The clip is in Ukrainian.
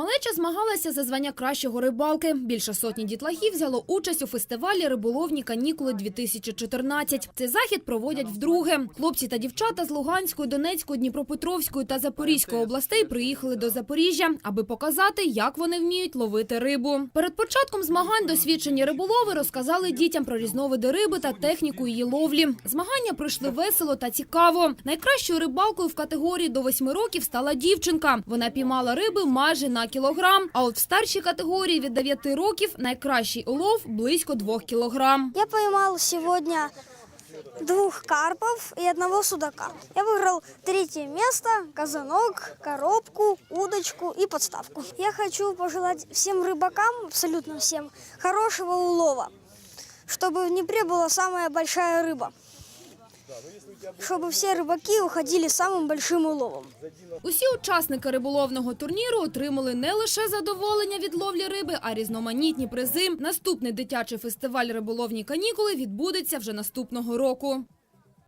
Малеча змагалася за звання кращого рибалки. Більше сотні дітлахів взяло участь у фестивалі риболовні канікули 2014. Цей захід проводять вдруге. Хлопці та дівчата з Луганської, Донецької, Дніпропетровської та Запорізької областей приїхали до Запоріжжя, аби показати, як вони вміють ловити рибу. Перед початком змагань досвідчені риболови розказали дітям про різновиди риби та техніку її ловлі. Змагання пройшли весело та цікаво. Найкращою рибалкою в категорії до 8 років стала дівчинка. Вона піймала риби майже на кілограм. А от в старшій категорії від 9 років найкращий улов близько 2 кілограм. Я поймал сегодня двух карпов и одного судака. Я выиграл третье место, казанок, коробку, удочку и подставку. Я хочу пожелать всем рыбакам, абсолютно всем, хорошего улова, чтобы в Днепре была самая большая рыба. Чтобы все рыбаки уходили с самым большим уловом. Усі учасники риболовного турніру отримали не лише задоволення від ловлі риби, а різноманітні призи. Наступний дитячий фестиваль риболовні канікули відбудеться вже наступного року.